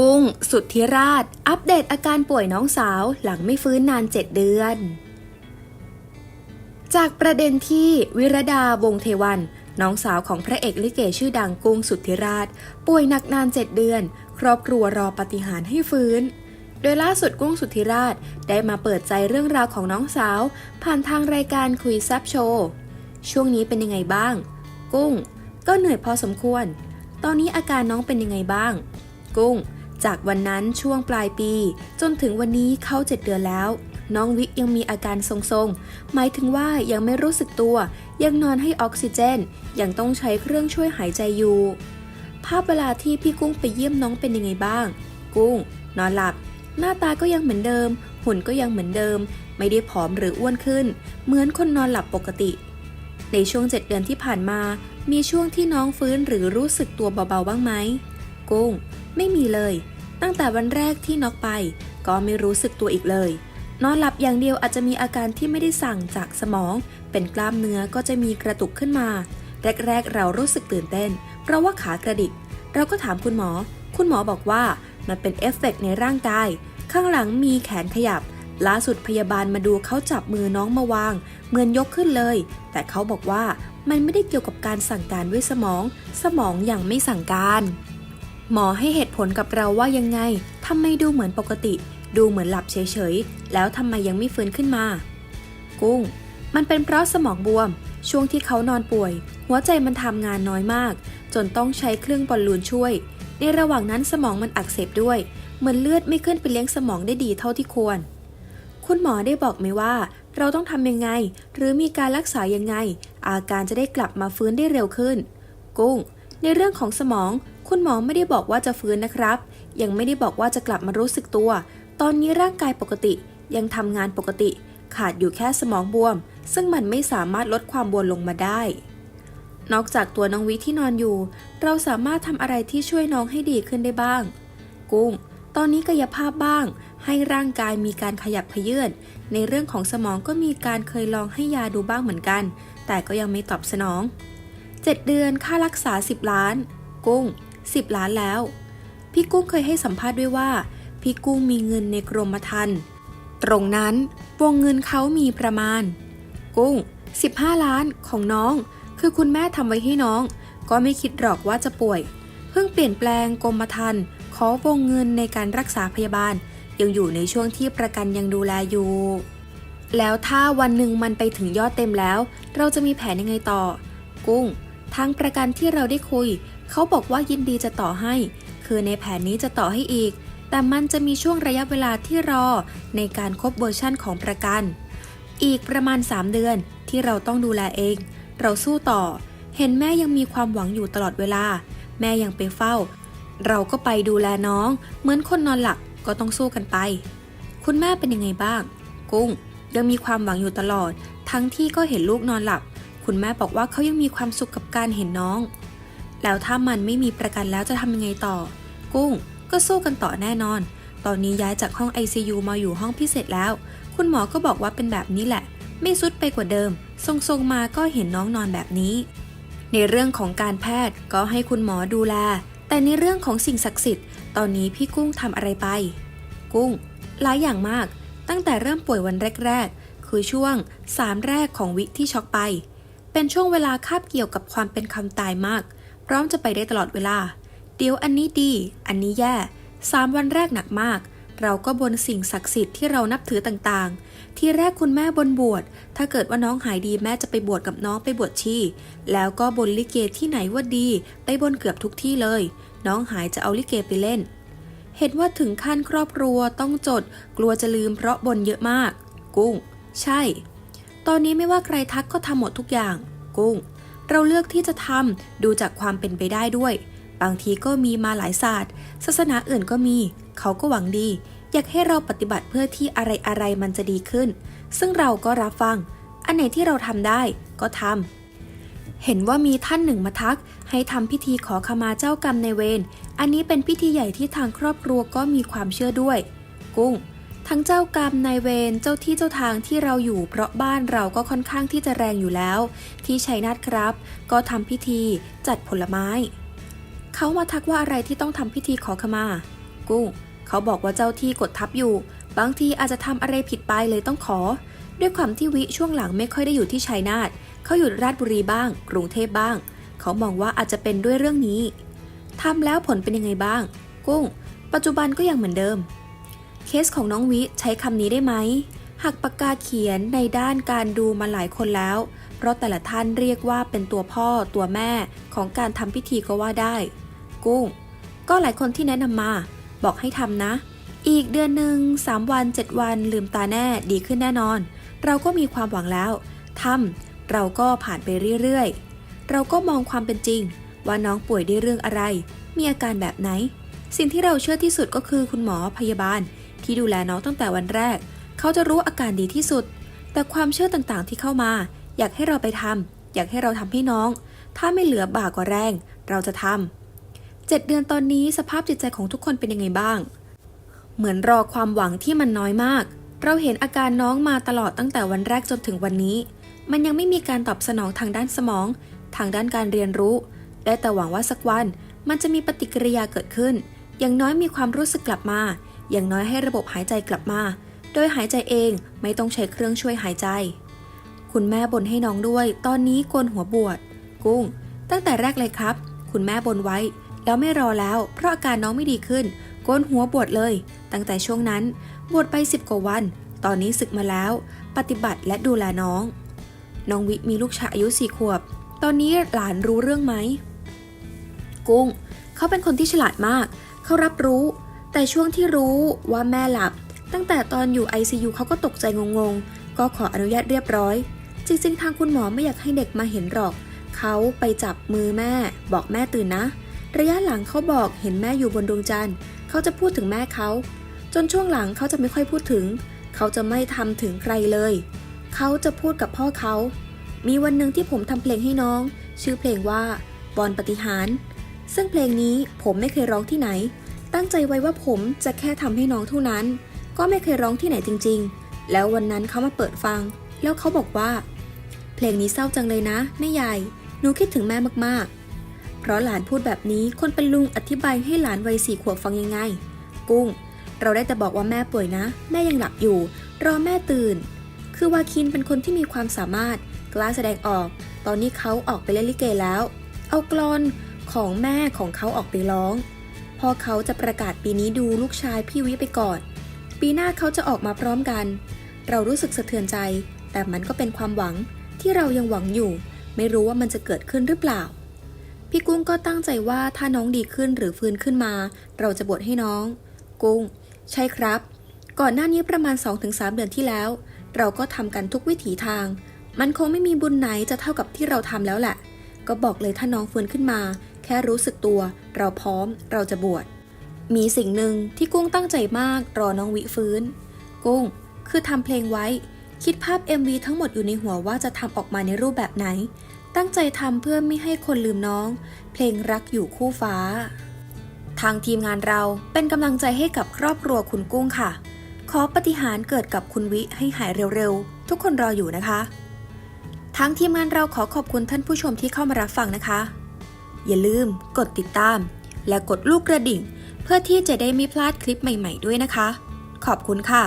กุ้ง สุทธิราช อัปเดตอาการป่วยน้องสาวหลังไม่ฟื้นนาน 7 เดือน จากประเด็นที่วิรดาวงเทวันน้องสาวของพระเอกลิเกชื่อดังกุ้งสุทธิราช ป่วยหนักนาน 7 เดือน ครอบครัวรอปฏิหารให้ฟื้น โดยล่าสุดกุ้งสุทธิราชได้มาเปิดใจเรื่องราวของน้องสาว ผ่านทางรายการคุยแซบโชว์ ช่วงนี้เป็นยังไงบ้าง กุ้ง ก็เหนื่อยพอสมควร ตอนนี้อาการน้องเป็นยังไงบ้าง กุ้ง จากวันนั้นช่วงปลายปี จนถึงวันนี้เข้าเจ็ดเดือนแล้ว น้องวิกยังมีอาการทรงๆ หมายถึงว่ายังไม่รู้สึกตัว ยังนอนให้ออกซิเจน ยังต้องใช้เครื่องช่วยหายใจอยู่ ภาพเวลาที่พี่กุ้งไปเยี่ยมน้องเป็นยังไงบ้าง กุ้ง นอนหลับ หน้าตาก็ยังเหมือนเดิม หุ่นก็ยังเหมือนเดิม ไม่ได้ผอมหรืออ้วนขึ้น เหมือนคนนอนหลับปกติ ในช่วงเจ็ดเดือนที่ผ่านมา มีช่วงที่น้องฟื้นหรือรู้สึกตัวเบาๆบ้างไหม กุ้ง ไม่มีเลย ตั้งแต่วันแรกที่น็อกไป ก็ไม่รู้สึกตัวอีกเลย นอนหลับอย่างเดียวอาจจะมีอาการที่ไม่ได้สั่งจากสมอง เป็นกล้ามเนื้อก็จะมีกระตุกขึ้นมา แรกๆเรารู้สึกตื่นเต้น เพราะว่าขากระดิก เราก็ถามคุณหมอ คุณหมอบอกว่ามันเป็นเอฟเฟกต์ในร่างกาย ข้างหลังมีแขนขยับล่าสุดพยาบาลมาดูเขาจับมือน้องมาวาง เหมือนยกขึ้นเลย แต่เขาบอกว่ามันไม่ได้เกี่ยวกับการสั่งการด้วยสมอง สมองอยังไม่สั่งการ หมอให้เหตุผลกับเราว่ายังไงทำไมดูเหมือนปกติ ดูเหมือนหลับเฉยๆ แล้วทำไมยังไม่ฟื้นขึ้นมา กุ้ง มันเป็นเพราะสมองบวม ช่วงที่เขานอนป่วย หัวใจมันทำงานน้อยมาก จนต้องใช้เครื่องบอลลูนช่วย ในระหว่างนั้นสมองมันอักเสบด้วย เหมือนเลือดไม่ขึ้นไปเลี้ยงสมองได้ดีเท่าที่ควร คุณหมอได้บอกไหมว่า เราต้องทำยังไง หรือมีการรักษายังไง อาการจะได้กลับมาฟื้นได้เร็วขึ้น กุ้ง ในเรื่องของสมอง คุณหมอไม่ได้บอกว่าจะฟื้นนะครับ ยังไม่ได้บอกว่าจะกลับมารู้สึกตัว ตอนนี้ร่างกายปกติ ยังทำงานปกติ ขาดอยู่แค่สมองบวม ซึ่งมันไม่สามารถลดความบวมลงมาได้ นอกจากตัวน้องวิที่นอนอยู่ เราสามารถทำอะไรที่ช่วยน้องให้ดีขึ้นได้บ้าง กุ้ง ตอนนี้กายภาพบ้าง ให้ร่างกายมีการขยับเขยื้อนในเรื่องของสมองก็มีการเคยลองให้ยาดูบ้างเหมือนกัน แต่ก็ยังไม่ตอบสนอง 7 เดือนค่ารักษา 10 ล้าน กุ้ง 10 ล้านแล้ว พี่กุ้งเคยให้สัมภาษณ์ด้วยว่า พี่กุ้งมีเงินในกรมธรรม์ตรงนั้นวงเงินเขามีประมาณ กุ้ง 15 ล้านของน้อง คือคุณแม่ทำไว้ให้น้อง ก็ไม่คิดหรอกว่าจะป่วย เพิ่งเปลี่ยนแปลงกรมธรรม์ขอวงเงินในการรักษาพยาบาล ยังอยู่ในช่วงที่ประกันยังดูแลอยู่ แล้วถ้าวันหนึ่งมันไปถึงยอดเต็มแล้ว เราจะมีแผนยังไงต่อ กุ้ง ทางประกันที่เราได้คุย เขาบอกว่ายินดีจะต่อให้ คือในแผนนี้จะต่อให้อีก แต่มันจะมีช่วงระยะเวลาที่รอในการครบเวอร์ชั่นของประกัน อีกประมาณ 3 เดือนที่เราต้องดูแลเอง เราสู้ต่อ เห็นแม่ยังมีความหวังอยู่ตลอดเวลา แม่ยังไปเฝ้า เราก็ไปดูแลน้อง เหมือนคนนอนหลับก็ต้องสู้กันไป คุณแม่เป็นยังไงบ้าง กุ้ง ยังมีความหวังอยู่ตลอด ทั้งที่ก็เห็นลูกนอนหลับ คุณแม่บอกว่าเขายังมีความสุขกับการเห็นน้อง แล้วถ้ามันไม่มีประกันแล้วจะทำยังไงต่อ กุ้ง ก็สู้กันต่อแน่นอน ตอนนี้ย้ายจากห้อง ICU มาอยู่ห้องพิเศษแล้ว คุณหมอก็บอกว่าเป็นแบบนี้แหละ ไม่สุดไปกว่าเดิม ทรงๆมาก็เห็นน้องนอนแบบนี้ ในเรื่องของการแพทย์ก็ให้คุณหมอดูแล แต่ในเรื่องของสิ่งศักดิ์สิทธิ์ ตอนนี้พี่กุ้งทำอะไรไป กุ้ง หลายอย่างมาก ตั้งแต่เริ่มป่วยวันแรกๆ คือช่วง3แรกของวิที่ช็อกไป เป็นช่วงเวลาคาบเกี่ยวกับความเป็นคำตายมาก พร้อมจะไปได้ตลอดเวลา เดี๋ยวอันนี้ดี อันนี้แย่สามวันแรกหนักมาก เราก็บนสิ่งศักดิ์สิทธิ์ที่เรานับถือต่างๆ ที่แรกคุณแม่บนบวช ถ้าเกิดว่าน้องหายดีแม่จะไปบวชกับน้องไปบวชชีแล้วก็บนลิเกที่ไหนว่าดี ไปบนเกือบทุกที่เลย น้องหายจะเอาลิเกไปเล่น เห็นว่าถึงขั้นครอบครัวต้องจด กลัวจะลืมเพราะบนเยอะมาก กุ้ง ใช่ ตอนนี้ไม่ว่าใครทักก็ทำหมดทุกอย่าง กุ้ง เราเลือกที่จะทำดูจากความเป็นไปได้ด้วย บางทีก็มีมาหลายศาสตร์ ศาสนาอื่นก็มี เขาก็หวังดี อยากให้เราปฏิบัติเพื่อที่อะไรอะไรมันจะดีขึ้น ซึ่งเราก็รับฟัง อันไหนที่เราทำได้ก็ทำเห็นว่ามีท่านหนึ่งมาทัก ให้ทำพิธีขอขมาเจ้ากรรมในเวร อันนี้เป็นพิธีใหญ่ที่ทางครอบครัวก็มีความเชื่อด้วย กุ้ง ทั้งเจ้ากรรมนายเวรเจ้าที่เจ้าทางที่เราอยู่เพราะบ้านเราก็ค่อนข้างที่จะแรงอยู่แล้ว ที่ชัยนาทครับ ก็ทำพิธีจัดผลไม้ เขามาทักว่าอะไรที่ต้องทำพิธีขอขมา กุ้งเขาบอกว่าเจ้าที่กดทับอยู่ บางทีอาจจะทำอะไรผิดไปเลยต้องขอ ด้วยความที่วิช่วงหลังไม่ค่อยได้อยู่ที่ชัยนาทเขาอยู่ราชบุรีบ้าง กรุงเทพบ้าง เขามองว่าอาจจะเป็นด้วยเรื่องนี้ทำแล้วผลเป็นยังไงบ้าง กุ้ง ปัจจุบันก็ยังเหมือนเดิม เคสของน้องวิใช้คำนี้ได้ไหมหักปากกาเขียนในด้านการดูมาหลายคนแล้ว เพราะแต่ละท่านเรียกว่าเป็นตัวพ่อตัวแม่ของการทำพิธีก็ว่าได้ กุ้ง ก็หลายคนที่แนะนำมา บอกให้ทำนะ อีกเดือนหนึ่งสามวันเจ็ดวันลืมตาแน่ดีขึ้นแน่นอน เราก็มีความหวังแล้วทำเราก็ผ่านไปเรื่อยๆ เราก็มองความเป็นจริง ว่าน้องป่วยด้วยเรื่องอะไร มีอาการแบบไหน สิ่งที่เราเชื่อที่สุดก็คือคุณหมอพยาบาล ที่ดูแลน้องตั้งแต่วันแรก เขาจะรู้อาการดีที่สุด แต่ความเชื่อต่างๆที่เข้ามา อยากให้เราไปทำอยากให้เราทำให้น้อง ถ้าไม่เหลือบากกว่าแรง เราจะทำเจ็ดเดือนตอนนี้สภาพจิตใจของทุกคนเป็นยังไงบ้าง เหมือนรอความหวังที่มันน้อยมาก เราเห็นอาการน้องมาตลอดตั้งแต่วันแรกจนถึงวันนี้ มันยังไม่มีการตอบสนองทางด้านสมอง ทางด้านการเรียนรู้ ได้แต่หวังว่าสักวัน มันจะมีปฏิกิริยาเกิดขึ้น อย่างน้อยมีความรู้สึกกลับมา อย่างน้อยให้ระบบหายใจกลับมา โดยหายใจเองไม่ต้องใช้เครื่องช่วยหายใจ คุณแม่บ่นให้น้องด้วย ตอนนี้โกนหัวบวชกุ้ง ตั้งแต่แรกเลยครับ คุณแม่บ่นไว้ แล้วไม่รอแล้ว เพราะอาการน้องไม่ดีขึ้น โกนหัวบวชเลย ตั้งแต่ช่วงนั้นบวชไปสิบกว่าวัน ตอนนี้ศึกมาแล้ว ปฏิบัติและดูแลน้อง น้องวิมีลูกชายอายุสี่ขวบ ตอนนี้หลานรู้เรื่องไหม กุ้ง เขาเป็นคนที่ฉลาดมาก เขารับรู้ แต่ช่วงที่รู้ว่าแม่หลับ ตั้งแต่ตอนอยู่ ICU เขาก็ตกใจงงๆ ก็ขออนุญาตเรียบร้อย จริงๆ ทางคุณหมอไม่อยากให้เด็กมาเห็นหรอก เขาไปจับมือแม่ บอกแม่ตื่นนะ ระยะหลังเขาบอกเห็นแม่อยู่บนดวงจันทร์เขาจะพูดถึงแม่เขา จนช่วงหลังเขาจะไม่ค่อยพูดถึง เขาจะไม่ทำถึงใครเลย เขาจะพูดกับพ่อเขา มีวันหนึ่งที่ผมทำเพลงให้น้อง ชื่อเพลงว่าบอลปฏิหาร ซึ่งเพลงนี้ผมไม่เคยร้องที่ไหน ตั้งใจไว้ว่าผมจะแค่ทำให้น้องเท่านั้น ก็ไม่เคยร้องที่ไหนจริง ๆ แล้ววันนั้นเขามาเปิดฟัง แล้วเขาบอกว่า เพลงนี้เศร้าจังเลยนะแม่ใหญ่หนูคิดถึงแม่มากๆ เพราะหลานพูดแบบนี้คนเป็นลุงอธิบายให้หลานวัยสี่ขวบฟังยังไง กุ้ง เราได้แต่บอกว่าแม่ป่วยนะ แม่ยังหลับอยู่ รอแม่ตื่น คือวาคินเป็นคนที่มีความสามารถ กล้าแสดงออก ตอนนี้เขาออกไปเล่นลิเกแล้ว เอากลอนของแม่ของเขาออกไปร้อง พอเขาจะประกาศปีนี้ดูลูกชายพี่วิไปก่อน ปีหน้าเขาจะออกมาพร้อมกัน เรารู้สึกสะเทือนใจ แต่มันก็เป็นความหวังที่เรายังหวังอยู่ ไม่รู้ว่ามันจะเกิดขึ้นหรือเปล่า พี่กุ้งก็ตั้งใจว่าถ้าน้องดีขึ้นหรือฟื้นขึ้นมา เราจะบวชให้น้อง กุ้ง ใช่ครับ ก่อนหน้านี้ประมาณ 2-3 เดือนที่แล้ว เราก็ทำกันทุกวิถีทาง มันคงไม่มีบุญไหนจะเท่ากับที่เราทำแล้วแหละ ก็บอกเลยถ้าน้องฟื้นขึ้นมา แค่รู้สึกตัว เราพร้อม เราจะบวช มีสิ่งหนึ่งที่กุ้งตั้งใจมากรอน้องวิฟื้น กุ้ง คือทำเพลงไว้ คิดภาพ MV ทั้งหมดอยู่ในหัวว่าจะทำออกมาในรูปแบบไหน ตั้งใจทำเพื่อไม่ให้คนลืมน้อง เพลงรักอยู่คู่ฟ้า ทางทีมงานเราเป็นกำลังใจให้กับครอบครัวคุณกุ้งค่ะ ขอปฏิหารย์เกิดกับคุณวิให้หายเร็วๆ ทุกคนรออยู่นะคะ ทั้งทีมงานเราขอขอบคุณท่านผู้ชมที่เข้ามารับฟังนะคะ อย่าลืมกดติดตาม และกดลูกกระดิ่ง เพื่อที่จะได้ไม่พลาดคลิปใหม่ ๆ ด้วยนะคะ ขอบคุณค่ะ